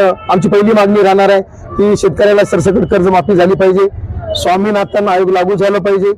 आमची पहिली मागणी राहणार आहे की शेतकऱ्याला सरसकट कर्जमाफी झाली पाहिजे. स्वामीनाथन आयोग लागू झाला पाहिजे.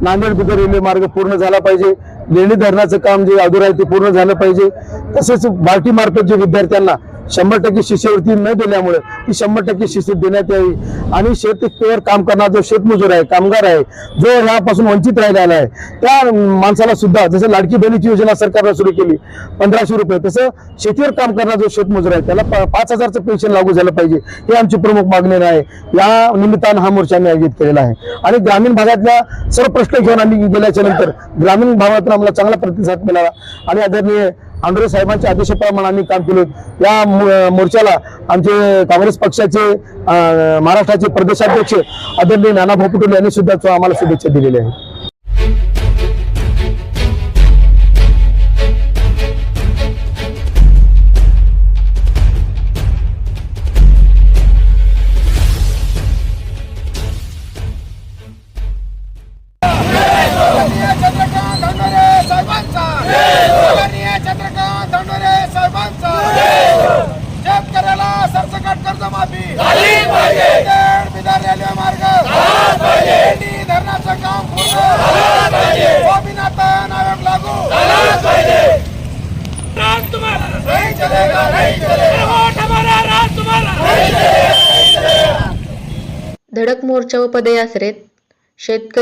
नांदेड बिदर रेल्वे मार्ग पूर्ण झाला पाहिजे. लेणी धरणाचं काम जे अधुरा आहे ते पूर्ण झालं पाहिजे. तसेच बार्टी मार्फत जे विद्यार्थ्यांना शंभर टक्के शिष्यवृत्ती न दिल्यामुळे ती शंभर टक्के शिष्य देण्यात यावी. आणि शेतीवर काम करणारा जो शेतमजूर आहे कामगार आहे जो ह्यापासून वंचित राहिलेला आहे त्या माणसाला सुद्धा जसं लाडकी बहिणीची योजना सरकारनं सुरू केली पंधराशे रुपये तसं शेतीवर काम करणारा जो शेतमजूर आहे त्याला पाच हजारचं पेन्शन लागू झालं पाहिजे हे आमची प्रमुख मागणी आहे या निमित्तानं हा मोर्चा आम्ही आयोजित केलेला आहे. आणि ग्रामीण भागातल्या सर्व प्रश्न घेऊन आम्ही गेल्याच्यानंतर ग्रामीण भागातून आम्हाला चांगला प्रतिसाद मिळाला. आणि आदरणीय आंध्र साहेबांच्या आदेशाप्रमाणे आम्ही काम केलं. या मोर्चाला आमचे काँग्रेस पक्षाचे महाराष्ट्राचे प्रदेशाध्यक्ष आदरणीय नाना पटोले यांनी सुद्धा आम्हाला शुभेच्छा दिलेल्या आहेत.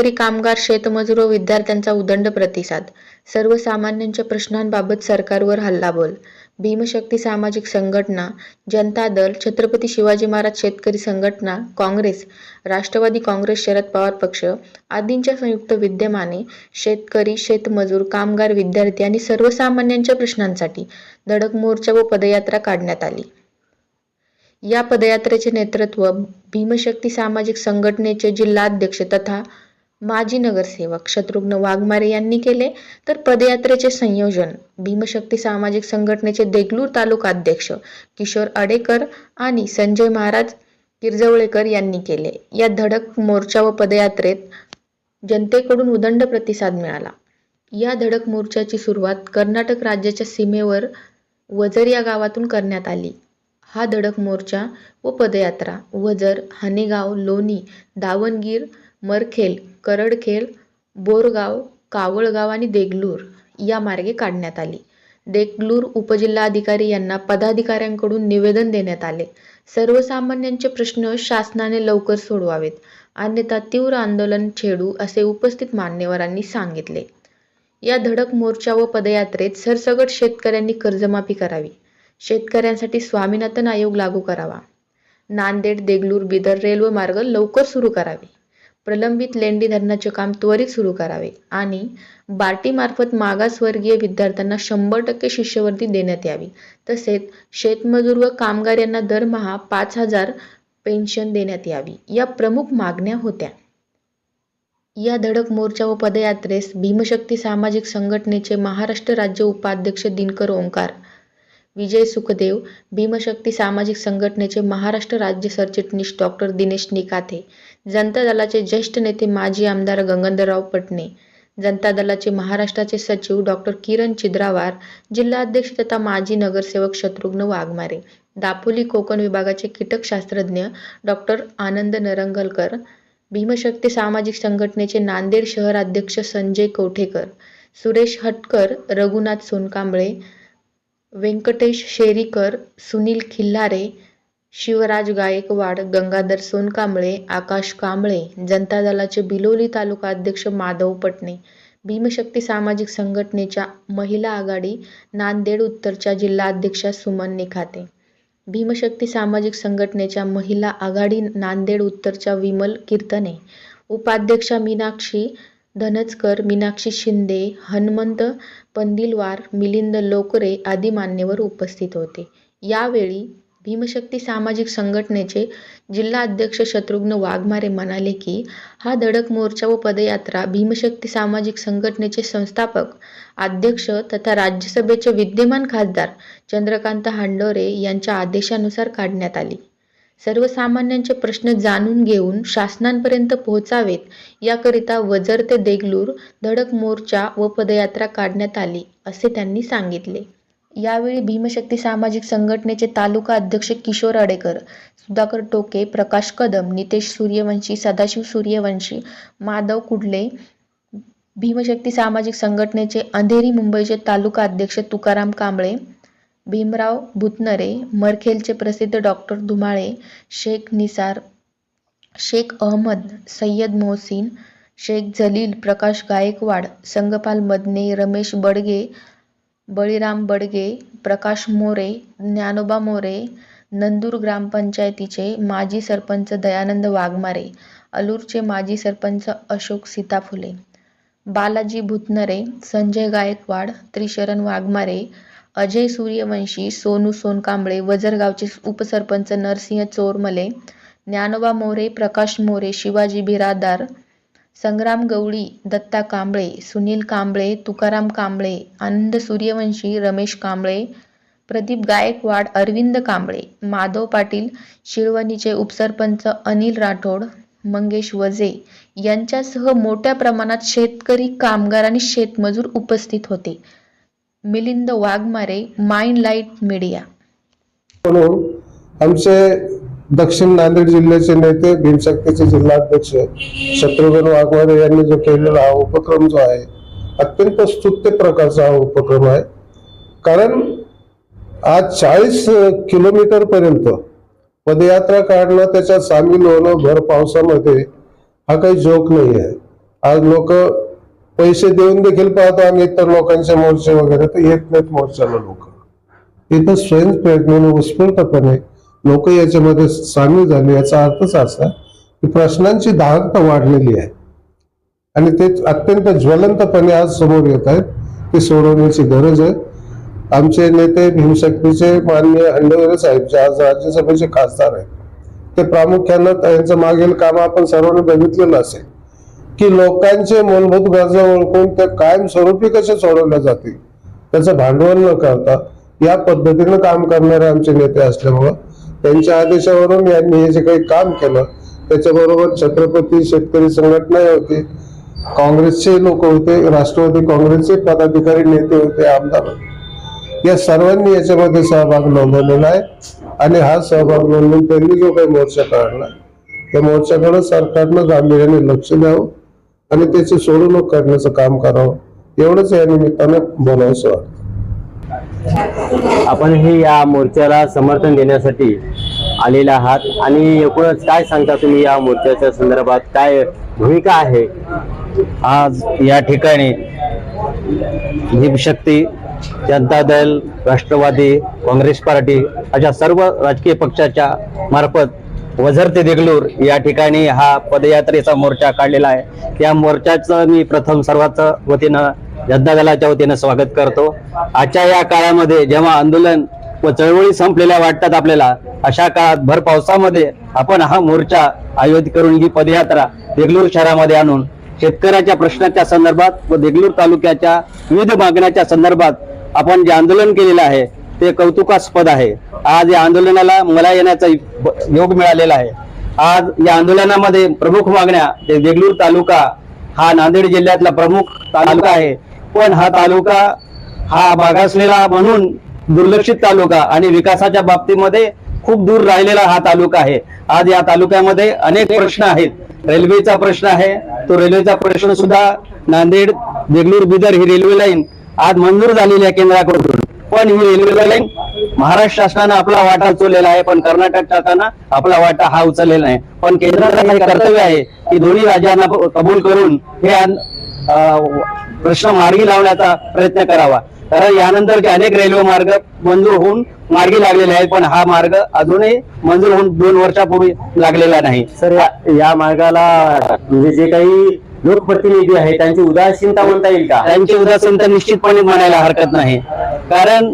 शेतकरी कामगार शेतमजूर व विद्यार्थ्यांचा उदंड प्रतिसाद. सर्वसामान्यांच्या प्रश्नांबाबत सरकारवर हल्लाबोल. भीमशक्ती सामाजिक संघटना जनता दल छत्रपती शिवाजी महाराज शेतकरी संघटना काँग्रेस राष्ट्रवादी काँग्रेस शरद पवार पक्ष आदींच्या संयुक्त विद्यमाने शेतकरी शेतमजूर कामगार विद्यार्थी आणि सर्वसामान्यांच्या प्रश्नांसाठी धडक मोर्चा व पदयात्रा काढण्यात आली. या पदयात्रेचे नेतृत्व भीमशक्ती सामाजिक संघटनेचे जिल्हाध्यक्ष तथा माजी नगरसेवक शत्रुघ्न वाघमारे यांनी केले तर पदयात्रेचे संयोजन भीमशक्ती सामाजिक संघटनेचे देगलूर तालुका अध्यक्ष किशोर अडेकर आणि संजय महाराज किरजवळेकर यांनी केले. या धडक मोर्चा व पदयात्रेत जनतेकडून उदंड प्रतिसाद मिळाला. या धडक मोर्चाची सुरुवात कर्नाटक राज्याच्या सीमेवर वजर या गावातून करण्यात आली. हा धडक मोर्चा व पदयात्रा वजर हानेगाव लोणी दावणगीर मरखेल करडखेल बोरगाव कावळगाव आणि देगलूर या मार्गे काढण्यात आली. देगलूर उपजिल्हाधिकारी यांना पदाधिकाऱ्यांकडून निवेदन देण्यात आले. सर्वसामान्यांचे प्रश्न शासनाने लवकर सोडवावेत. अन्यथा तीव्र आंदोलन छेडू असे उपस्थित मान्यवरांनी सांगितले. या धडक मोर्चा व पदयात्रेत सरसगट शेतकऱ्यांनी कर्जमाफी करावी. शेतकऱ्यांसाठी स्वामीनाथन आयोग लागू करावा. नांदेड देगलूर बिदर रेल्वे मार्ग लवकर सुरू करावे. प्रलंबित लेंडी धरणाचे काम त्वरित सुरू करावे आणि बार्टीमार्फत मागासवर्गीय विद्यार्थ्यांना शंभर टक्के शिष्यवृत्ती देण्यात यावी. तसेच शेतमजूर व कामगार यांना दरमहा पाच हजार पेन्शन देण्यात यावी. या प्रमुख मागण्या होत्या. या धडक मोर्चा व पदयात्रेस भीमशक्ती सामाजिक संघटनेचे महाराष्ट्र राज्य उपाध्यक्ष दिनकर ओंकार विजय सुखदेव भीमशक्ती सामाजिक संघटनेचे महाराष्ट्र राज्य सरचिटणीस डॉक्टर दिनेश निकाथे जनता दलाचे ज्येष्ठ नेते माजी आमदार गंगंधरराव पटणे जनता दलाचे महाराष्ट्राचे सचिव डॉक्टर किरण चिद्रावार जिल्हाध्यक्ष तथा माजी नगरसेवक शत्रुघ्न वाघमारे दापोली कोकण विभागाचे कीटकशास्त्रज्ञ डॉक्टर आनंद नरंगलकर भीमशक्ती सामाजिक संघटनेचे नांदेड शहर अध्यक्ष संजय कवठेकर सुरेश हटकर रघुनाथ सोनकांबळे व्यंकटेश शेरीकर सुनील खिल्लारे शिवराज गायकवाड गंगाधर सोनकांबळे आकाश कांबळे जनता दलाचे बिलोली तालुका अध्यक्ष माधव पटणे भीमशक्ती सामाजिक संघटनेच्या महिला आघाडी नांदेड उत्तरच्या जिल्हाध्यक्षा सुमन निखाते. भीमशक्ती सामाजिक संघटनेच्या महिला आघाडी नांदेड उत्तरच्या विमल कीर्तने. उपाध्यक्षा मीनाक्षी धनचकर मीनाक्षी शिंदे हनुमंत पंदिलवार मिलिंद लोकरे आदी मान्यवर उपस्थित होते. यावेळी भीमशक्ती सामाजिक संघटनेचे जिल्हा अध्यक्ष शत्रुघ्न वाघमारे म्हणाले की हा धडक मोर्चा व पदयात्रा भीमशक्ती सामाजिक संघटनेचे संस्थापक अध्यक्ष तथा राज्यसभेचे विद्यमान खासदार चंद्रकांत हांडोरे यांच्या आदेशानुसार काढण्यात आली. सर्वसामान्यांचे प्रश्न जाणून घेऊन शासनांपर्यंत पोहोचावेत याकरिता वजर ते देगलूर धडक मोर्चा व पदयात्रा काढण्यात आली असे त्यांनी सांगितले. यावेळी भीमशक्ती सामाजिक संघटनेचे तालुका अध्यक्ष किशोर अडेकर सुधाकर टोके प्रकाश कदम नितेश सूर्यवंशी सदाशिव सूर्यवंशी माधव कुडले भीमशक्ती सामाजिक संघटनेचे अंधेरी मुंबईचे तालुका अध्यक्ष तुकाराम कांबळे भीमराव भुतनरे मरखेलचे प्रसिद्ध डॉक्टर धुमाळे शेख निसार शेख अहमद सय्यद मोहसिन शेख जलील प्रकाश गायकवाड संगपाल मदने रमेश बडगे बळीराम बडगे प्रकाश मोरे ज्ञानोबा मोरे नंदूर ग्रामपंचायतीचे माजी सरपंच दयानंद वाघमारे अलूरचे माजी सरपंच अशोक सीताफुले बालाजी भुतनरे संजय गायकवाड त्रिशरण वाघमारे अजय सूर्यवंशी सोनू सोनकांबळे वजरगावचे उपसरपंच नरसिंह चोरमले ज्ञानोबा मोरे प्रकाश मोरे शिवाजी बिरादार संग्राम गवळी दत्ता कांबळे सुनील कांबळे तुकाराम कांबळे आनंद सूर्यवंशी रमेश कांबळे प्रदीप गायकवाड अरविंद कांबळे माधव पाटील शिळवणीचे उपसरपंच अनिल राठोड मंगेश वजे यांच्यासह मोठ्या प्रमाणात शेतकरी कामगार आणि शेतमजूर उपस्थित होते. Milind Waghmare mind light media. म्हणून आमचे दक्षिण नांदेड जिल्ह्याचे नेते भीमशक्तीचे जिल्हाध्यक्ष शत्रुघ्न वाघमारे यांनी जो केलेला हा उपक्रम जो आहे अत्यंत स्तुत्य प्रकारचा हा उपक्रम आहे. कारण आज चाळीस किलोमीटर पर्यंत पदयात्रा काढणं त्याच्यात सामील होणं भर पावसामध्ये हा काही जोक नाही आहे आज लोक पैसे देऊन देखील पाहतो आम्ही इतर लोकांचे मोर्चे वगैरे तर येत नाहीत मोर्चाला लोक. इथं स्वयंप्रयत्नाने उत्स्फूर्तपणे लोक याच्यामध्ये सामील झाले. याचा अर्थच असा की प्रश्नांची दाहकता वाढलेली आहे. आणि ते अत्यंत ज्वलंतपणे आज समोर येत आहेत ते सोडवण्याची गरज आहे. आमचे नेते भीमशक्तीचे माननीय हंडेवरे साहेब जे आज राज्यसभेचे खासदार आहेत ते प्रामुख्यानं त्यांचं मागील काम आपण सर्वांनी बघितलेलं असेल. की लोकांचे मूलभूत गरजा ओळखून ते कायमस्वरूपी कसे सोडवल्या जातील त्याचं भांडवल न करता या पद्धतीनं काम करणारे आमचे नेते असल्यामुळं त्यांच्या आदेशावरून यांनी हे जे काही काम केलं त्याच्याबरोबर छत्रपती शेतकरी संघटना होती काँग्रेसचे लोक होते राष्ट्रवादी काँग्रेसचे पदाधिकारी नेते होते आमदार या सर्वांनी याच्यामध्ये सहभाग नोंदवलेला आहे आणि हा सहभाग नोंदवून त्यांनी जो काही मोर्चा काढला त्या मोर्चाकडे सरकारनं गांभीर्याने लक्ष द्यावं. आणि त्याची सोडवणूक करण्याचं काम करावं एवढंच या निमित्तानं बोलावंसं वाटतं. आपण हे या मोर्चाला समर्थन देण्यासाठी आलेले आहात. आणि एकूणच काय सांगता तुम्ही या मोर्चाच्या संदर्भात? काय भूमिका आहे? आज या ठिकाणी भीमशक्ती जनता दल राष्ट्रवादी काँग्रेस पार्टी अशा सर्व राजकीय पक्षाच्या मार्फत वझर ते देगलूर या ठिकाणी हा पदयात्रेचा मोर्चा काढलेला आहे. त्या मोर्चाचं मी प्रथम सर्वात वतीनं जनता दलाच्या वतीनं स्वागत करतो. आजच्या या काळामध्ये जेव्हा आंदोलन व चळवळी संपलेल्या वाटतात आपल्याला अशा काळात भर पावसामध्ये आपण हा मोर्चा आयोजित करून ही पदयात्रा देगलूर शहरामध्ये आणून शेतकऱ्याच्या प्रश्नाच्या संदर्भात व देगलूर तालुक्याच्या विविध मागण्याच्या संदर्भात आपण जे आंदोलन केलेलं आहे ते कौतुकास्पद आहे. आज या आंदोलनाला मला येण्याचा योग मिळालेला आहे. आज या आंदोलनामध्ये प्रमुख मागण्या ते देगलूर तालुका हा नांदेड जिल्ह्यातला प्रमुख तालुका आहे. पण हा तालुका हा मागासलेला म्हणून दुर्लक्षित तालुका आणि विकासाच्या बाबतीमध्ये खूप दूर राहिलेला हा तालुका आहे. आज या तालुक्यामध्ये अनेक प्रश्न आहेत. रेल्वेचा प्रश्न आहे. तो रेल्वेचा प्रश्न सुद्धा नांदेड देगलूर बिदर ही रेल्वे लाईन आज मंजूर झालेली आहे केंद्राकडून. आपण ही रेल्वे लाईन महाराष्ट्र शासनानं आपला वाटा उचललेला आहे पण कर्नाटक शासनानं आपला वाटा हा उचललेला नाही. पण केंद्राचं हे कर्तव्य आहे की दोन्ही राज्यांना कबूल करून हे प्रश्न मार्गी लावण्याचा प्रयत्न करावा. कारण यानंतरचे अनेक रेल्वे मार्ग मंजूर होऊन मार्गी लागलेले आहेत पण हा मार्ग अजूनही मंजूर होऊन दोन वर्षापूर्वी लागलेला नाही. सर या- या मार्गाला म्हणजे जे काही लोकप्रतिनिधी आहे त्यांची उदासीनता म्हणता येईल का? त्यांची उदासीनता निश्चितपणे म्हणायला हरकत नाही. कारण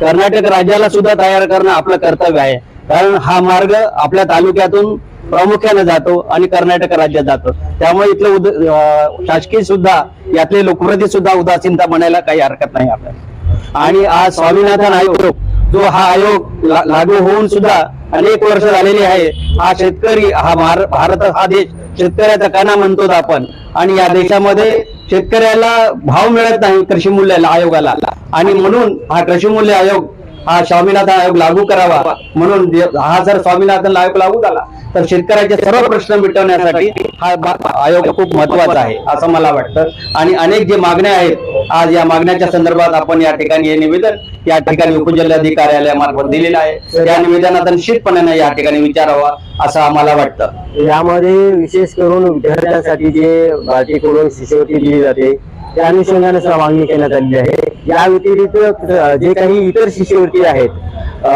कर्नाटक राज्याला सुद्धा तयार करणं आपलं कर्तव्य आहे. कारण हा मार्ग आपल्या तालुक्यातून प्रामुख्याने जातो आणि कर्नाटक राज्यात जातो. त्यामुळे इथलं उद- शासकीय सुद्धा यातले लोकप्रती सुद्धा उदासीनता म्हणायला काही हरकत नाही आपल्याला. आणि आज स्वामीनाथन आयोग जो हा आयोग लागू होऊन सुद्धा अनेक वर्ष झालेली आहे हा शेतकरी हा भार- भारत हा देश शेतकऱ्याचा कणा म्हणतो आपण. आणि या देशामध्ये शेतकऱ्याला भाव मिळत नाही कृषी मूल्य आयोगाला. आणि म्हणून हा कृषी मूल्य आयोग हा स्वामीनाथन आयोग लागू करावा. म्हणून हा जर स्वामीनाथन आयोग लागू झाला तर शेतकऱ्याचे सर्व प्रश्न मिटवण्यासाठी हा आयोग खूप महत्त्वाचा आहे असं मला वाटतं. आणि अनेक जे मागण्या आहेत आज या मागण्याच्या संदर्भात आपण या ठिकाणी हे निवेदन या ठिकाणी उपजिल्हाधिकारी कार्यालयामार्फत दिलेलं आहे. या निवेदनात निश्चितपणे या ठिकाणी विचारावा असं आम्हाला वाटतं. यामध्ये विशेष करून विद्यार्थ्यांसाठी जे भारतीकडून शिष्यवृत्ती दिली जाते त्या अनुषंगाने मागणी करण्यात आलेली आहे. या व्यतिरिक्त जे काही इतर शिष्यवृत्ती आहेत अ,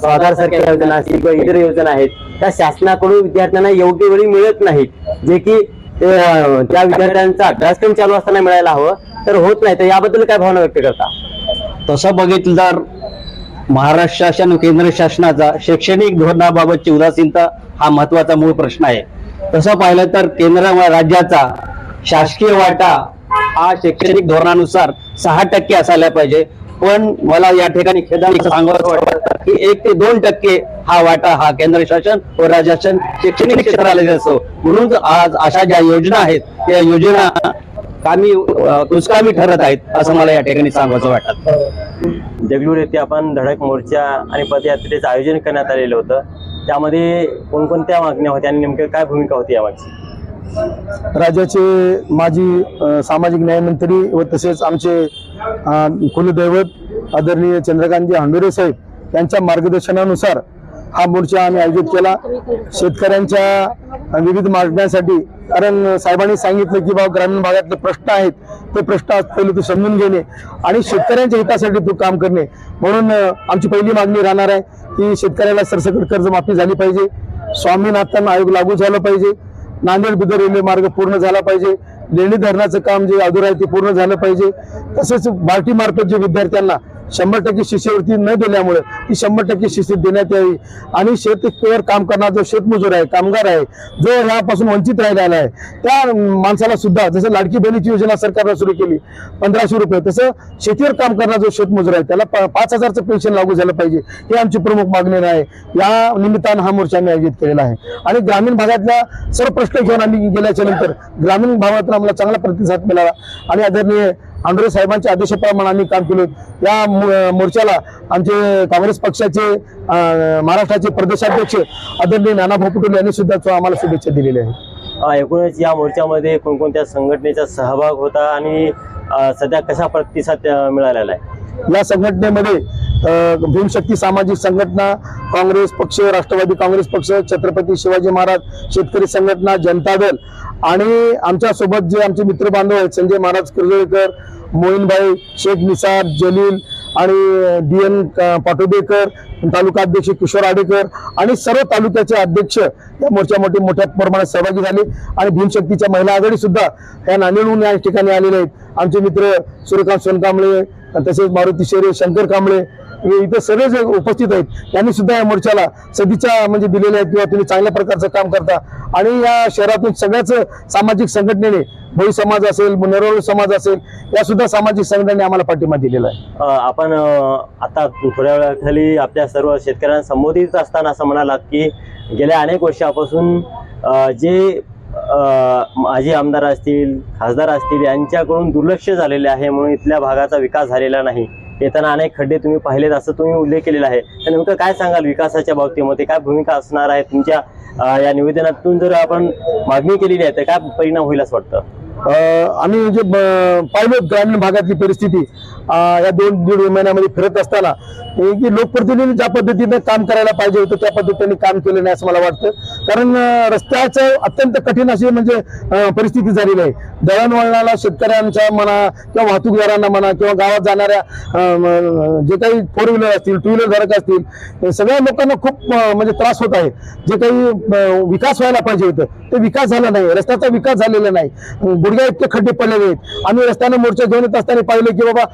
स्वाधार सारख्या योजना असतील किंवा इतर योजना आहेत त्या शासनाकडून विद्यार्थ्यांना योग्य वेळी मिळत नाहीत. जे की त्या विद्यार्थ्यांचा अभ्यासक्रम चालू असताना मिळायला हवं तर होत नाही. तर याबद्दल काय भावना व्यक्त करता? तसं बघितलं तर महाराष्ट्र शासन केंद्र शासनाचा शैक्षणिक धोरणाबाबतची उदासीनता हा महत्त्वाचा मूळ प्रश्न आहे. तसं पाहिलं तर केंद्र व राज्याचा शासकीय वाटा हा शैक्षणिक धोरणानुसार सहा टक्के असायला पाहिजे. पण मला या ठिकाणी खेदाने सांगावं वाटतं. की एक ते दोन टक्के हा वाटा हा केंद्र शासन व राज्य शासन शैक्षणिक क्षेत्राला असो म्हणून आज अशा ज्या योजना आहेत त्या योजना कामी दुष्कामी ठरत आहेत असं मला या ठिकाणी सांगायचं वाटतं. देगलूर येथे आपण धडक मोर्चा आणि पदयात्रेचं आयोजन करण्यात आलेलं होतं. त्यामध्ये कोणकोणत्या मागण्या होत्या आणि नेमकं काय भूमिका होती यामागची? राज्याचे माजी सामाजिक न्यायमंत्री व तसेच आमचे कुलदैवत आदरणीय चंद्रकांतजी हांडोरे साहेब यांच्या मार्गदर्शनानुसार हा मोर्चा आम्ही आयोजित केला. शेतकऱ्यांच्या विविध मागण्यांसाठी कारण साहेबांनी सांगितलं की बाबा ग्रामीण भागातले प्रश्न आहेत ते प्रश्न आज पहिले तू समजून घेणे आणि शेतकऱ्यांच्या हितासाठी तू काम करणे. म्हणून आमची पहिली मागणी राहणार आहे की शेतकऱ्याला सरसकट कर्जमाफी झाली पाहिजे. स्वामीनाथन आयोग लागू झालं पाहिजे. नांदेड बिदर रेल्वे मार्ग पूर्ण झाला पाहिजे. लेणी धरणाचं काम जे अधूर आहे ते पूर्ण झालं पाहिजे. तसेच बार्टी मार्फत जे विद्यार्थ्यांना शंभर टक्के शिष्यवृत्ती न दिल्यामुळे ती शंभर टक्के शिष्य देण्यात यावी. आणि शेतीवर काम करणारा जो शेतमजूर आहे कामगार आहे जो ह्यापासून वंचित राहिलेला आहे त्या माणसाला सुद्धा जसं लाडकी बहिणीची योजना सरकारनं सुरू केली पंधराशे रुपये तसं शेतीवर काम करणारा जो शेतमजूर आहे त्याला पाच हजारचं पेन्शन लागू झालं पाहिजे हे आमची प्रमुख मागणी आहे या निमित्तानं हा मोर्चा आम्ही आयोजित केलेला आहे. आणि ग्रामीण भागातल्या सर्व प्रश्न घेऊन आम्ही गेल्याच्यानंतर ग्रामीण भागातून आम्हाला चांगला प्रतिसाद मिळाला. आणि आदरणीय आंध्रे साहेबांच्या आदेशाप्रमाणे आम्ही काम केले. या मोर्चाला आमचे काँग्रेस पक्षाचे महाराष्ट्राचे प्रदेशाध्यक्ष आदरणीय नाना पटोले यांनी सुद्धा आम्हाला शुभेच्छा दिलेल्या आहेत. एकूणच या मोर्चामध्ये कोणकोणत्या संघटनेचा सहभाग होता आणि सध्या कशा प्रतिसाद मिळालेला आहे? या संघटनेमध्ये भीमशक्ती सामाजिक संघटना काँग्रेस पक्ष राष्ट्रवादी काँग्रेस पक्ष छत्रपती शिवाजी महाराज शेतकरी संघटना जनता दल आणि आमच्यासोबत जे आमचे मित्र बांधव आहेत संजय महाराज कुर्जळकर मोहीनभाई शेख निसार जलील आणि डी एन पाटोदेकर तालुका अध्यक्ष किशोर आडेकर आणि सर्व तालुक्याचे अध्यक्ष या मोर्चामध्ये मोठ्या प्रमाणात सहभागी झाले आणि भीमशक्तीच्या महिला आघाडी सुद्धा या नांदेडहून या ठिकाणी आलेल्या आहेत. आमचे मित्र सूर्यकांत सोनकांबळे तसेच मारुती शेरे शंकर कांबळे हे इथं सगळे जे उपस्थित आहेत. त्यांनी सुद्धा या मोर्चाला सदिच्छा म्हणजे दिलेल्या आहेत किंवा तुम्ही चांगल्या प्रकारचं काम करता. आणि या शहरातून सगळ्याच सामाजिक संघटनेने भोई समाज असेल नरवळ समाज असेल या सुद्धा सामाजिक संघटनेने आम्हाला पाठिंबा दिलेला आहे. आपण आता थोड्या वेळाखाली आपल्या सर्व शेतकऱ्यांना संबोधित असताना असं म्हणालात की गेल्या अनेक वर्षापासून जे माजी आमदार असतील खासदार असतील यांच्याकडून दुर्लक्ष झालेले आहे म्हणून इथल्या भागाचा विकास झालेला नाही. येताना अनेक खड्डे तुम्ही पाहिलेत असं तुम्ही उल्लेख केलेला आहे. तर नेमकं काय सांगाल विकासाच्या बाबतीमध्ये? काय भूमिका असणार आहे तुमच्या या निवेदनातून जर आपण मागणी केलेली आहे तर काय परिणाम होईल असं वाटतं? आम्ही जे पाहिलो पाहिलं ग्रामीण भागातली परिस्थिती या दोन दीड महिन्यामध्ये फिरत असताना की लोकप्रतिनिधी ज्या पद्धतीने काम करायला पाहिजे होतं त्या पद्धतीने काम केलं नाही असं मला वाटतं. कारण रस्त्याचं अत्यंत कठीण अशी म्हणजे परिस्थिती झालेली आहे. दळणवळणाला शेतकऱ्यांच्या म्हणा किंवा वाहतूकदारांना म्हणा किंवा गावात जाणाऱ्या जे काही फोर व्हीलर असतील टू व्हीलर धारक असतील सगळ्या लोकांना खूप म्हणजे त्रास होत आहे. जे काही विकास व्हायला पाहिजे होतं ते विकास झाला नाही. रस्त्याचा विकास झालेला नाही. गुडघ्या इतके खड्डे पडलेले आहेत. आम्ही रस्त्याने मोर्चा घेऊन येत असताना पाहिलं की बाबा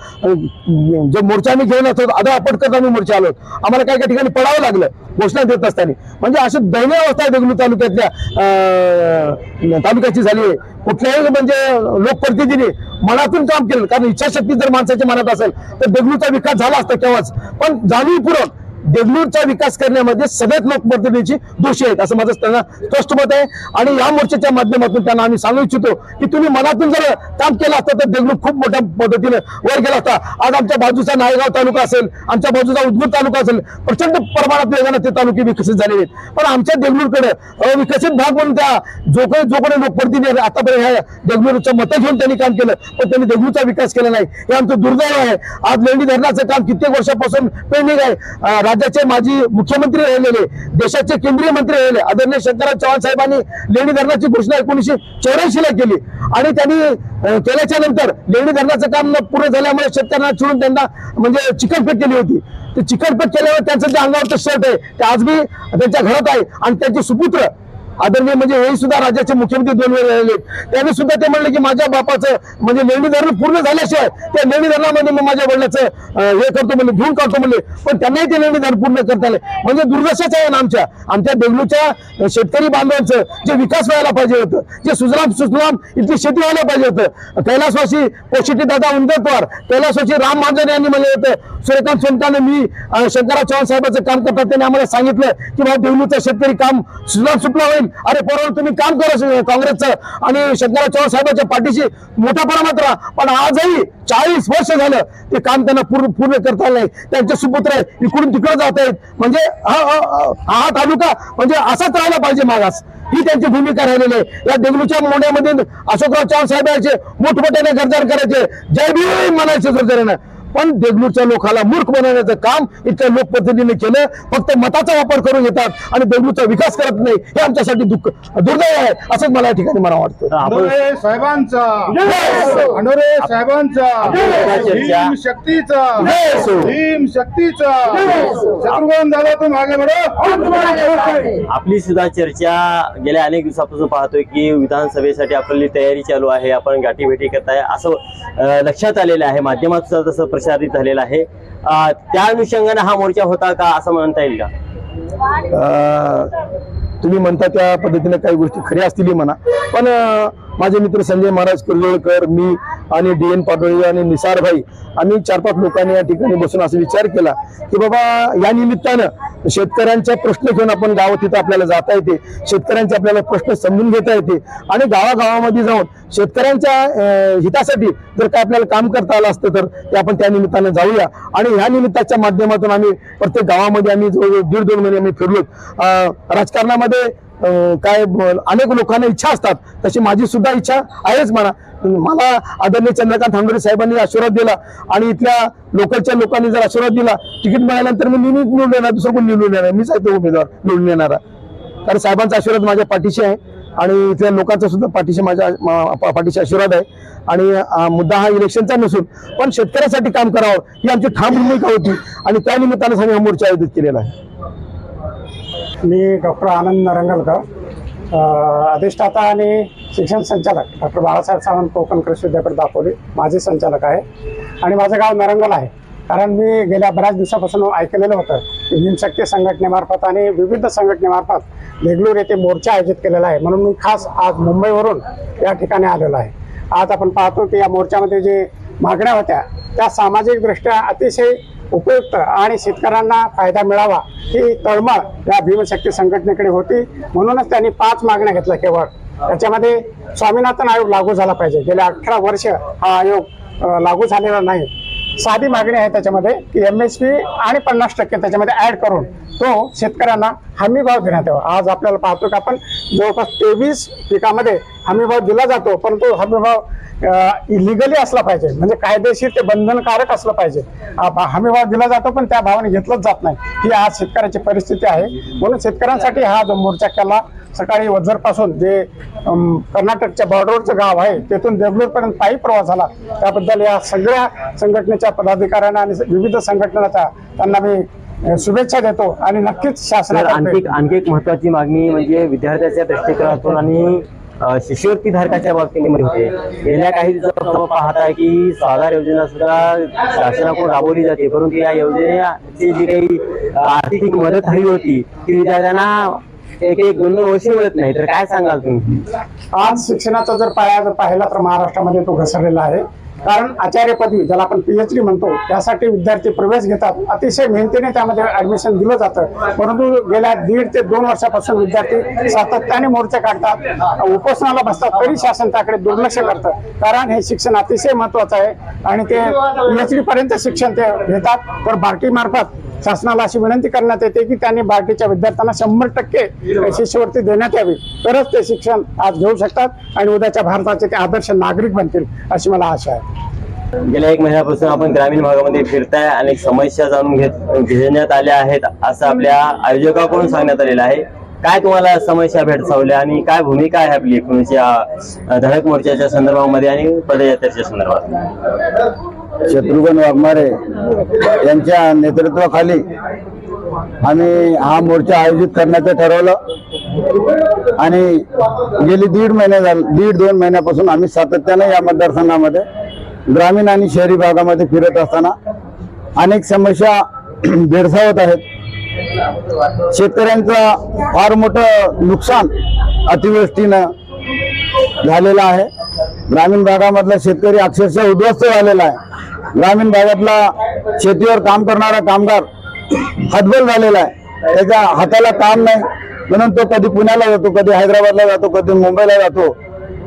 जो मोर्चा आम्ही घेऊन येतो आधा अपटकत आम्ही मोर्चा आलो. आम्हाला काही काही ठिकाणी पडावं लागलं घोषणा देत असताना. म्हणजे अशी दयनीय अवस्था वागणूक तालुक्यातल्या अं, तालुक्याची झाली आहे. कुठल्याही म्हणजे लोकप्रतिनिधीने मनातून काम केलं. कारण इच्छाशक्ती जर माणसाच्या मनात असेल तर देगलूचा विकास झाला असता तेव्हाच पण जाणीवपूर्वक देगलूरचा विकास करण्यामध्ये सगळ्यात लोकप्रतिनिधीची दोषी आहेत असं माझं त्यांना स्पष्ट मत आहे. आणि या मोर्चाच्या माध्यमातून त्यांना आम्ही सांगू इच्छितो की तुम्ही मनातून जर काम केलं असतं तर देगलूर खूप मोठ्या पद्धतीने वर गेला असता. आज आमच्या बाजूचा नायगाव तालुका असेल आमच्या बाजूचा उदगीर तालुका असेल प्रचंड प्रमाणात वेगानं ते तालुके विकसित झालेले आहेत. पण आमच्या देगलूरकडे अविकसित भाग म्हणून त्या जो काही जो कोणी लोकप्रतिनिधी आतापर्यंत ह्या देगलूरचं मतं घेऊन त्यांनी काम केलं पण त्यांनी देगलूरचा विकास केला नाही. हे आमचं दुर्दैव आहे. आज लेंडी धरणाचं काम कित्येक वर्षापासून पेंडिंग आहे. राज्याचे माजी मुख्यमंत्री राहिलेले देशाचे केंद्रीय मंत्री राहिले आदरणीय शंकरराव चव्हाण साहेबांनी लेणी धरणाची घोषणा एकोणीसशे चौऱ्याऐंशी ला केली. आणि त्यांनी केल्याच्यानंतर लेणी धरणाचं काम पूर्ण झाल्यामुळे शेतकऱ्यांना चिडून त्यांना म्हणजे चिकनपेट केली होती. ते चिकनपेट केल्यावर त्यांचं जे अंगावरचं शर्ट आहे ते आज बी त्यांच्या घरात आहे आणि त्यांचे सुपुत्र आदरणीय म्हणजे हे सुद्धा राज्याचे मुख्यमंत्री दोन वेळ राहिले त्यांनी सुद्धा ते म्हणले की माझ्या बापाचं म्हणजे लेणी धरण पूर्ण झाल्याशिवाय त्या लेणी धरणामध्ये मी माझ्या वडिलाचं हे करतो म्हणले घेऊन काढतो म्हणले. पण त्यांनाही ते लेणी धरण पूर्ण करता आले. म्हणजे दुर्दशाच आहे ना आमच्या. आमच्या देगलूच्या शेतकरी बांधवांचं जे विकास व्हायला पाहिजे होतं जे सुजलाम सुजलाम इथली शेती व्हायला पाहिजे होतं. कैलासवासी पोशिटी दादा उंदरपवार कैलासवासी राम महाजन यांनी म्हणले होतं सूर्यकांत सोनकाने मी शंकरराव चव्हाण साहेबांचं काम करतात. त्यांनी आम्हाला सांगितलं की बाबा देवलूचं शेतकरी काम सुजलाम सुफला होईल अरे परवा तुम्ही काम करा काँग्रेसचं आणि शंकरराव चव्हाण साहेबांच्या पाठीशी मोठा प्रमाणात राहा. पण आजही चाळीस वर्ष झालं ते काम त्यांना पूर्ण पूर्ण करता नाही. त्यांचे सुपुत्र आहेत. इकडून तिकडे जात आहेत. म्हणजे हा हा- हा तालुका म्हणजे असाच राहिला पाहिजे मागास. ही त्यांची भूमिका राहिलेली आहे. या देगलूच्या मोंड्यामध्ये अशोकराव चव्हाण साहेबांचे मोठमोठ्याने गरजार करायचे. जय भीम म्हणायचे जोरजोरानं पण देगलूरच्या लोकाला मूर्ख बनवण्याचं काम इथल्या लोकप्रतिनिधीने केलं. फक्त मताचा वापर करून घेतात आणि देगलूरचा विकास करत नाही हे आमच्यासाठी दुःख दुर्दैव आहे असंच मला या ठिकाणी मला वाटतं. तर आपण अंडोरे साहेबांचा. अंडोरे साहेबांचा. चर्चा. भीम शक्तीचा. Yes. भीम शक्तीचा. शत्रुघ्न दादा तुम आगे बढो आपली सुद्धा चर्चा गेल्या अनेक दिवसापासून पाहतोय की विधानसभेसाठी आपली तयारी चालू आहे आपण गाठीभेटी करताय असं लक्षात आलेलं आहे. माध्यमात सुद्धा तसं प्रसारित झालेला आहे. त्या अनुषंगाने हा मोर्चा होता का असं म्हणता येईल का? अं, तुम्ही म्हणता त्या पद्धतीने काही गोष्टी खऱ्या असतील म्हणा. पण माझे मित्र संजय महाराज किर्लोळकर मी आणि डी एन पाटोळे आणि निसार भाई आम्ही चार पाच लोकांनी या ठिकाणी बसून असा विचार केला की बाबा या निमित्तानं शेतकऱ्यांचा प्रश्न घेऊन आपण गावात तिथं आपल्याला जाता येते शेतकऱ्यांचे आपल्याला प्रश्न समजून घेता येते आणि गावागावामध्ये जाऊन शेतकऱ्यांच्या हितासाठी जर काय आपल्याला काम करता आलं असतं तर ते आपण त्या निमित्तानं जाऊया. आणि ह्या निमित्ताच्या माध्यमातून आम्ही प्रत्येक गावामध्ये आम्ही जवळजवळ दीड दोन महिने आम्ही फिरलो राजकारणामध्ये काय अनेक लोकांना इच्छा असतात. तशी माझी सुद्धा इच्छा आहेच म्हणा. मला आदरणीय चंद्रकांत हांगोरे साहेबांनी आशीर्वाद दिला आणि इथल्या लोकलच्या लोकांनी जर आशीर्वाद दिला तिकीट मिळाल्यानंतर मी नेहमी निवडून येणार दुसरं कोण निवडून येणार मीच आहे तो उमेदवार निवडून येणारा कारण साहेबांचा आशीर्वाद माझ्या पाठीशी आहे आणि इथल्या लोकांचा सुद्धा पाठीशी माझ्या पाठीशी आशीर्वाद आहे. आणि मुद्दा हा इलेक्शनचा नसून पण शेतकऱ्यासाठी काम करावं ही आमची ठाम भूमिका होती आणि त्या निमित्तानं आम्ही हा मोर्चा आयोजित केलेला आहे. मी डॉक्टर आनंद नरंगलकर अधिष्ठाता आणि शिक्षण संचालक डॉक्टर बाळासाहेब सावंत कोकण कृषी विद्यापीठ दापोली माझे संचालक आहे. आणि माझं गाव नरंगल आहे. कारण मी गेल्या बऱ्याच दिवसापासून ऐकलेलं होतं की भीमशक्ती संघटनेमार्फत आणि विविध संघटनेमार्फत देगलूर येथे मोर्चा आयोजित केलेला आहे. म्हणून मी खास आज मुंबईवरून या ठिकाणी आलेलो आहे. आज आपण पाहतो की या मोर्चामध्ये जे मागण्या होत्या त्या सामाजिकदृष्ट्या अतिशय उपयुक्त आणि शेतकऱ्यांना फायदा मिळावा ही तळमळ या भीमशक्ती संघटनेकडे होती. म्हणूनच त्यांनी पाच मागण्या घेतल्या केवळ. त्याच्यामध्ये स्वामीनाथन आयोग लागू झाला पाहिजे. गेल्या अठरा वर्ष हा आयोग लागू झालेला नाही. साधी मागणी आहे त्याच्यामध्ये की एम एस पी आणि पन्नास टक्के त्याच्यामध्ये ॲड करून तो शेतकऱ्यांना हमी भाव देण्यात यावा. आज आपल्याला पाहतो की आपण जवळपास तेवीस पिकामध्ये हमी भाव दिला जातो परंतु हमी भाव इलिगली असला पाहिजे. म्हणजे कायदेशीर ते बंधनकारक असलं पाहिजे. हमीभाव हमी भाव दिला जातो पण त्या भावाने घेतलंच जात नाही. ही आज शेतकऱ्याची परिस्थिती आहे. म्हणून शेतकऱ्यांसाठी हा जो मोर्चा केला सकाळी वझरपासून जे कर्नाटकच्या बॉर्डरचं गाव आहे तेथून देगलूरपर्यंत पायी प्रवास झाला. त्याबद्दल या सगळ्या संघटनेच्या पदाधिकाऱ्यांना आणि विविध संघटनाचा त्यांना मी शुभेच्छा देतो आणि नक्कीच तर आणखी आणखी एक महत्वाची मागणी म्हणजे विद्यार्थ्याच्या दृष्टिकोनातून आणि शिष्यवृत्ती धारकाच्या बाबतीमध्ये होते गेल्या काही दिवसापासून पाहताय की स्वाधार योजना सुद्धा शासनाकडून राबवली जाते. परंतु या योजनेची जी काही आर्थिक मदत हवी होती ती विद्यार्थ्यांना एक एक दोन दोन वर्ष मिळत नाही. तर काय सांगाल तुम्ही? आज शिक्षणाचा जर पाया जर पाहिला तर महाराष्ट्रामध्ये तो घसरलेला आहे. कारण आचार्य पदवी ज्याला आपण पीएचडी म्हणतो त्यासाठी विद्यार्थी प्रवेश घेतात. अतिशय मेहनतीने त्यामध्ये ऍडमिशन दिलं जातं. परंतु गेल्या दीड ते दोन वर्षापासून विद्यार्थी सातत्याने मोर्चे काढतात उपोषणाला बसतात तरी शासन त्याकडे दुर्लक्ष करतं. कारण हे शिक्षण अतिशय महत्वाचं आहे. आणि ते पी एच पर्यंत शिक्षण ते घेतात. तर बार्टी मार्फत शासनाला अशी विनंती करण्यात येते की त्यांनी बार्टीच्या विद्यार्थ्यांना शंभर टक्के शिष्यवृत्ती देण्यात यावी. तरच ते शिक्षण आज घेऊ शकतात आणि उद्याच्या भारताचे ते आदर्श नागरिक बनतील अशी मला आशा आहे. गेल्या एक महिन्यापासून आपण ग्रामीण भागामध्ये फिरताय अनेक समस्या जाणून घेत घेण्यात आल्या आहेत असं आपल्या आयोजकाकडून सांगण्यात आलेलं आहे. काय तुम्हाला समस्या भेडसावल्या आणि काय भूमिका आहे आपली एकूणच्या अं, धडक मोर्चाच्या संदर्भामध्ये आणि पदयात्रेच्या संदर्भात? शत्रुघ्न वाघमारे यांच्या नेतृत्वाखाली आम्ही हा मोर्चा आयोजित करण्याचं ठरवलं. आणि गेली दीड महिने झाले दीड दोन महिन्यापासून आम्ही सातत्यानं या मतदारसंघामध्ये ग्रामीण आणि शहरी भागामध्ये फिरत असताना अनेक समस्या भेडसावत आहेत. शेतकऱ्यांचं फार मोठं नुकसान अतिवृष्टीनं झालेलं आहे. ग्रामीण भागामधला शेतकरी अक्षरशः उद्ध्वस्त झालेला आहे. ग्रामीण भागातला शेतीवर काम करणारा कामगार हतबल झालेला आहे. त्याच्या हाताला काम नाही. म्हणून तो कधी पुण्याला जातो कधी हैदराबादला जातो कधी मुंबईला जातो.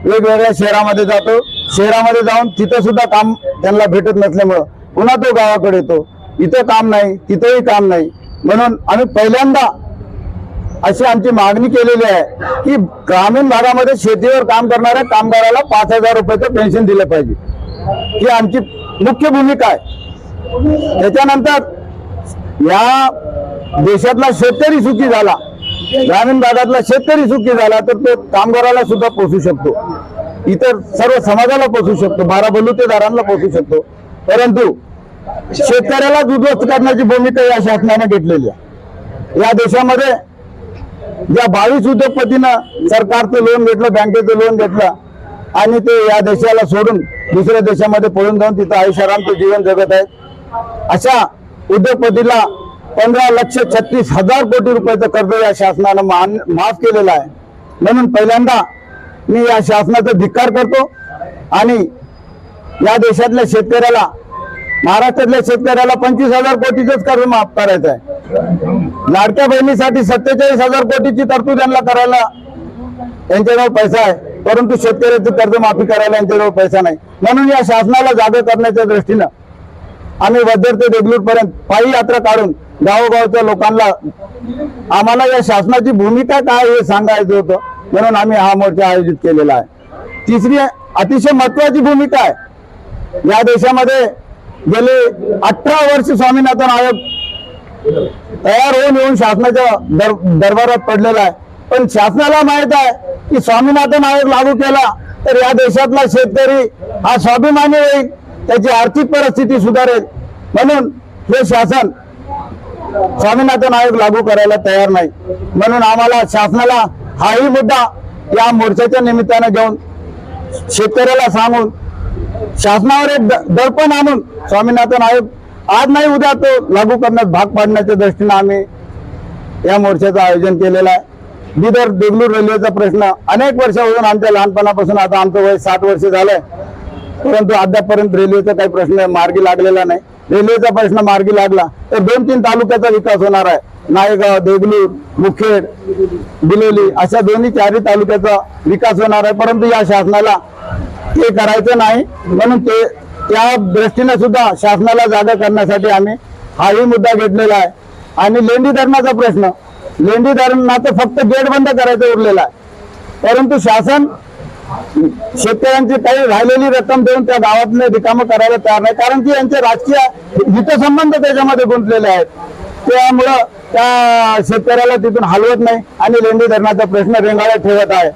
वेगवेगळ्या शहरामध्ये जातो. शहरामध्ये जाऊन तिथं सुद्धा काम त्यांना भेटत नसल्यामुळं पुन्हा तो गावाकडे येतो. इथं काम नाही तिथंही काम नाही. म्हणून आम्ही पहिल्यांदा अशी आमची मागणी केलेली आहे की ग्रामीण भागामध्ये शेतीवर काम करणाऱ्या कामगाराला पाच हजार रुपयाचं पेन्शन दिलं पाहिजे. ही आमची मुख्य भूमिका आहे. त्याच्यानंतर या देशातला शेतकरी सुखी झाला ग्रामीण भागातला शेतकरी सुखी झाला तर तो कामगाराला सुद्धा पोसू शकतो. इतर सर्व समाजाला पोसू शकतो बारा बलुतेदारांना पोसू शकतो. परंतु शेतकऱ्याला उद्ध्वस्त करण्याची भूमिका या शासनाने घेतलेली आहे. या देशामध्ये ज्या बावीस उद्योगपतीनं सरकारचं लोन घेतलं बँकेचं लोन घेतलं आणि ते या देशाला सोडून दुसऱ्या देशामध्ये पळून जाऊन तिथं आयुष्याराम ते जीवन जगत आहेत. अशा उद्योगपतीला पंधरा लक्ष छत्तीस हजार कोटी रुपयाचं कर्ज या शासनानं मान माफ केलेलं आहे. म्हणून पहिल्यांदा मी या शासनाचा धिक्कार करतो आणि या देशातल्या शेतकऱ्याला महाराष्ट्रातल्या शेतकऱ्याला पंचवीस हजार कोटीचंच कर्ज माफ करायचं आहे. लाडक्या बहिणीसाठी सत्तेचाळीस हजार कोटीची तरतूद यांना करायला यांच्याजवळ पैसा आहे. परंतु शेतकऱ्याची कर्जमाफी करायला यांच्याजवळ पैसा नाही. म्हणून या शासनाला जागा करण्याच्या दृष्टीनं आम्ही वजर ते देगलूर पर्यंत पायी यात्रा काढून गावोगावच्या लोकांना आम्हाला या शासनाची भूमिका काय हे सांगायचं होतं म्हणून आम्ही हा मोर्चा आयोजित केलेला आहे. तिसरी अतिशय महत्वाची भूमिका आहे. या देशामध्ये गेले अठरा वर्ष स्वामीनाथन आयोग तयार होऊन येऊन शासनाच्या दर दरबारात पडलेला आहे. पण शासनाला माहीत आहे की स्वामीनाथन आयोग लागू केला तर या देशातला शेतकरी हा स्वाभिमानी होईल त्याची आर्थिक परिस्थिती सुधारेल. म्हणून हे शासन स्वामीनाथन आयोग लागू करायला तयार नाही. म्हणून आम्हाला शासनाला हाही मुद्दा या मोर्चाच्या निमित्तानं घेऊन शेतकऱ्याला सांगून शासनावर एक द- दडपण आणून स्वामीनाथन आयोग आज नाही उद्या तो लागू करण्यात भाग पाडण्याच्या दृष्टीनं आम्ही या मोर्चाचं आयोजन केलेलं आहे. बिदर देगलूर रेल्वेचा प्रश्न अनेक वर्षापासून आमच्या लहानपणापासून आता आमचं वय साठ वर्ष झालंय. परंतु अद्यापर्यंत रेल्वेचा काही प्रश्न मार्गी लागलेला नाही. रेल्वेचा प्रश्न मार्गी लागला तर दोन तीन तालुक्याचा विकास होणार आहे. नायगाव देगलूर मुखेड बिलोली अशा दोन्ही चारही तालुक्याचा विकास होणार आहे. परंतु या शासनाला ते करायचं नाही. म्हणून ते त्या दृष्टीने सुद्धा शासनाला जागा करण्यासाठी आम्ही हाही मुद्दा घेतलेला आहे. आणि लेंडी धरणाचा प्रश्न लेंडी धरणाचं फक्त गेट बंद करायचं उरलेला आहे. परंतु शासन शेतकऱ्यांची काही राहिलेली रक्कम देऊन त्या गावातले रिकामं करायला तयार नाही. कारण की यांचे राजकीय हितसंबंध त्याच्यामध्ये गुंतलेले आहेत. त्यामुळं त्या शेतकऱ्याला तिथून हलवत नाही आणि लेंडी धरणाचा प्रश्न रेंगाळ्यात ठेवत आहे.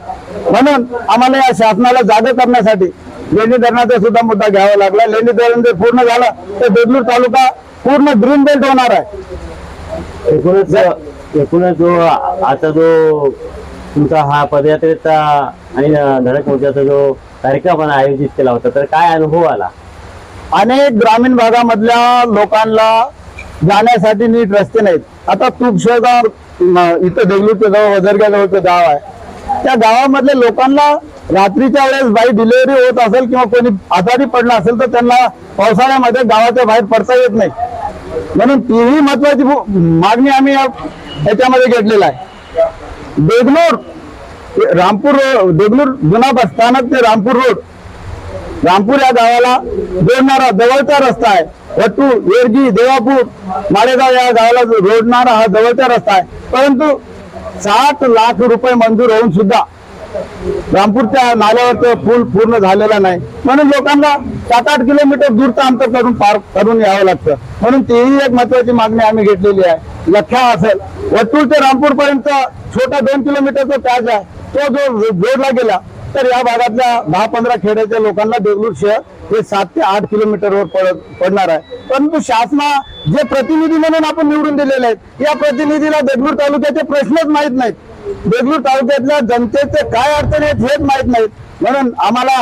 म्हणून आम्हाला या शासनाला जागा करण्यासाठी लेंडी धरणाचा सुद्धा मुद्दा घ्यावा लागला. लेंडी धरण जर पूर्ण झालं तर देगलूर तालुका पूर्ण ग्रीन बेल्ट होणार आहे. एकूणच जो आता जो तुमचा हा पदयात्रेचा आणि धडक मोर्चाचा जो कार्यक्रम आयोजित केला होता तर काय अनुभव आला? अनेक ग्रामीण भागामधल्या लोकांना जाण्यासाठी नीट रस्ते नाहीत. आता तुपशेगाव म, इथं देगलूरच्या जवळ वजरग्याजवळचं गाव आहे. त्या गावामधल्या लोकांना रात्रीच्या वेळेस बाई डिलिव्हरी होत असेल किंवा कोणी आजारी पडला असेल तर त्यांना पावसाळ्यामध्ये गावाच्या बाहेर पडता येत नाही. म्हणून तीही महत्वाची मागणी आम्ही या- याच्यामध्ये घेतलेला आहे. देगलूर रामपूर रो- देगलूर जुना बस स्थानक ते रामपूर रोड. रामपूर या गावाला जोडणारा जवळचा रस्ता आहे. वट्टू वेरगी देवापूर माळेगाव या गावाला जोडणारा हा जवळचा रस्ता आहे. परंतु सात लाख रुपये मंजूर होऊन सुद्धा रामपूरच्या नाल्यावरचं पूल पूर्ण झालेला नाही. म्हणून लोकांना सात आठ किलोमीटर दूरचं अंतर करून पार करून यावं लागतं. म्हणून तीही एक महत्वाची मागणी आम्ही घेतलेली आहे. लख्या असेल वट्टूर ते रामपूर पर्यंत छोटा दोन किलोमीटरचा पॅच आहे. तो जो जोडला गेला तर या भागातल्या दहा पंधरा खेड्याच्या लोकांना देगलूर शहर हे सात ते आठ किलोमीटरवर पडत पडणार आहे. परंतु शासना जे प्रतिनिधी म्हणून आपण निवडून दिलेले आहेत या प्रतिनिधीला देगलूर तालुक्याचे प्रश्नच माहीत नाहीत. देगलूर तालुक्यातल्या जनतेचे काय अडचणी आहेत हेच माहीत नाहीत. म्हणून आम्हाला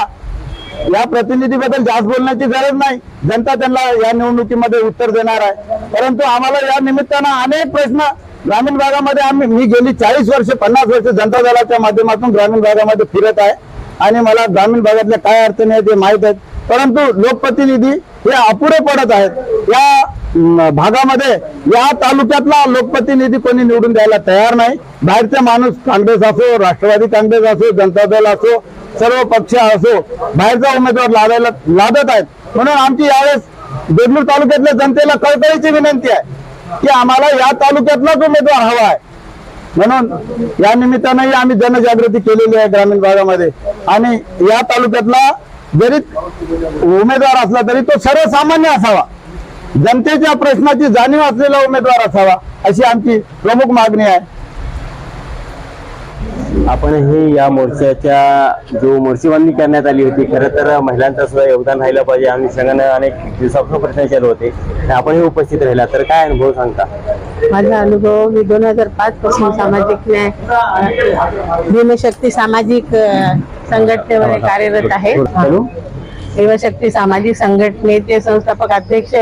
या प्रतिनिधीबद्दल जास्त बोलण्याची गरज नाही. जनता त्यांना या निवडणुकीमध्ये उत्तर देणार आहे. परंतु आम्हाला या निमित्तानं अनेक प्रश्न ग्रामीण भागामध्ये आम्ही मी गेली चाळीस वर्ष पन्नास वर्ष जनता दलाच्या माध्यमातून ग्रामीण भागामध्ये फिरत आहे. आणि मला ग्रामीण भागातल्या काय अडचणी आहेत ते माहीत आहेत. परंतु लोकप्रतिनिधी हे अपुरे पडत आहेत. या भागामध्ये या तालुक्यातला लोकप्रतिनिधी कोणी निवडून द्यायला तयार नाही. बाहेरचा माणूस काँग्रेस असो राष्ट्रवादी काँग्रेस असो जनता दल असो सर्व पक्ष असो बाहेरचा उमेदवार लादायला लादत आहेत. म्हणून आमची यावेळेस देगलूर तालुक्यातल्या जनतेला कळकळीची विनंती आहे. की आम्हाला या तालुक्यातलाच उमेदवार हवा आहे म्हणून या निमित्तानंही आम्ही जनजागृती केलेली आहे ग्रामीण भागामध्ये. आणि या तालुक्यातला जरी उमेदवार असला तरी तो सर्वसामान्य असावा. जनतेच्या प्रश्नाची जाणीव असलेला उमेदवार असावा अशी आमची प्रमुख मागणी आहे. आपण हे या मोर्चाच्या जो मोर्चेबंदी करण्यात आली होती खरं तर महिलांचं सुद्धा योगदान राहिलं पाहिजे आणि संघानं अनेक दिवसापासून प्रश्न चालू होते. आणि आपणही उपस्थित राहिला. तर काय अनुभव सांगता? माझा अनुभव मी दोन हजार पाच पासून सामाजिक न्याय भीमशक्ती सामाजिक संघटनेमध्ये कार्यरत आहे. भीमशक्ती सामाजिक संघटनेचे संस्थापक अध्यक्ष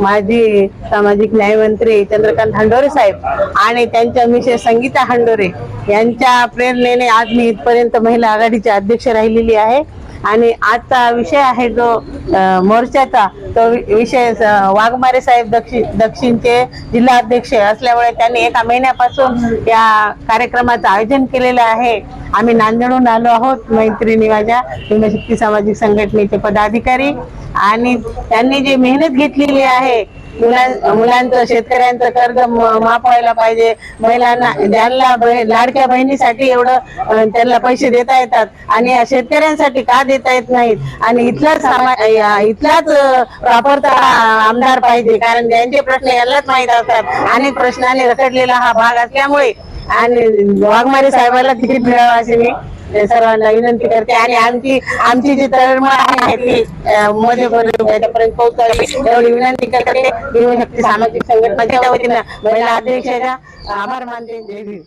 माजी सामाजिक न्यायमंत्री चंद्रकांत हंडोरे साहेब आणि त्यांच्या मिसेस संगीता हंडोरे यांच्या प्रेरणेने आज मी इथपर्यंत महिला आघाडीचे अध्यक्ष राहिलेली आहे. आणि आजचा विषय आहे जो मोर्चाचा तो विषय वाघमारे साहेब दक्षिण दक्षिणचे जिल्हा अध्यक्ष असल्यामुळे त्यांनी एका महिन्यापासून या कार्यक्रमाचं आयोजन केलेलं आहे. आम्ही नांदेडहून आलो आहोत मैत्रिणी माझ्या भीमशक्ती सामाजिक संघटनेचे पदाधिकारी. आणि त्यांनी जी मेहनत घेतलेली आहे मुलां मुलांचं शेतकऱ्यांचं कर्ज माफ व्हायला पाहिजे. महिलांना ज्यांना लाडक्या बहिणीसाठी एवढं त्यांना पैसे देता येतात आणि या शेतकऱ्यांसाठी का देता येत नाहीत? आणि इथलाच इथलाच वापरता आमदार पाहिजे. कारण त्यांचे प्रश्न यालाच माहीत असतात. अनेक प्रश्नाने रखडलेला हा भाग असल्यामुळे. आणि वाघमारे साहेबांना तिकीट मिळावं असे मी सर्वांना विनंती करते आणि आमची आमची जी तळमळ आहे ती मध्ये याच्यापर्यंत पोहोचावी एवढी विनंती करते. सामाजिक संघटनाच्या वतीनं महिला अध्यक्षाच्या आभार मानते. जय भीम.